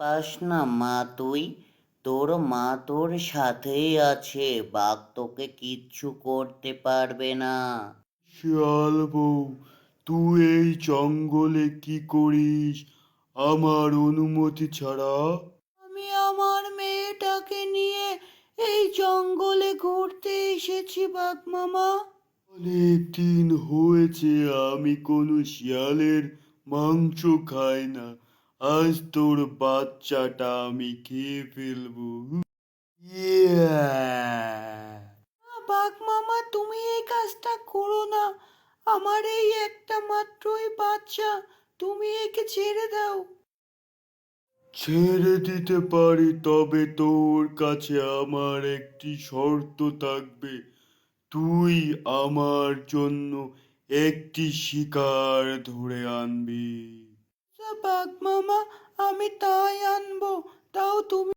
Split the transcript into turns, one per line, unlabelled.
যাস না মা তুই? তোর মা তোর সাথেই আছে বাঘ তোকে কিচ্ছু করতে পারবে না।
শিয়াল বউ তুই এই জঙ্গলে কি করিস? আমার অনুমতি ছাড়া।
আমি আমার মেয়েটাকে নিয়ে এই জঙ্গলে ঘুরতে এসেছি বাঘ মামা।
অনেক দিন হয়েছে আমি কোনো শিয়ালের মাংস খাই না। আজ তোর বাচ্চাটা আমি খেয়ে ফেলব।
বাঘ মামা তুমি এই কাজটা করো না। আমার এই একটা মাত্রই বাচ্চা। তুমি একে ছেড়ে দাও।
ছেড়ে দিতে পারি তবে তোর কাছে আমার একটি শর্ত থাকবে। তুই আমার জন্য একটি শিকার ধরে আনবি।
বাঘ মামা আমি তাই আনব। তাও তুমি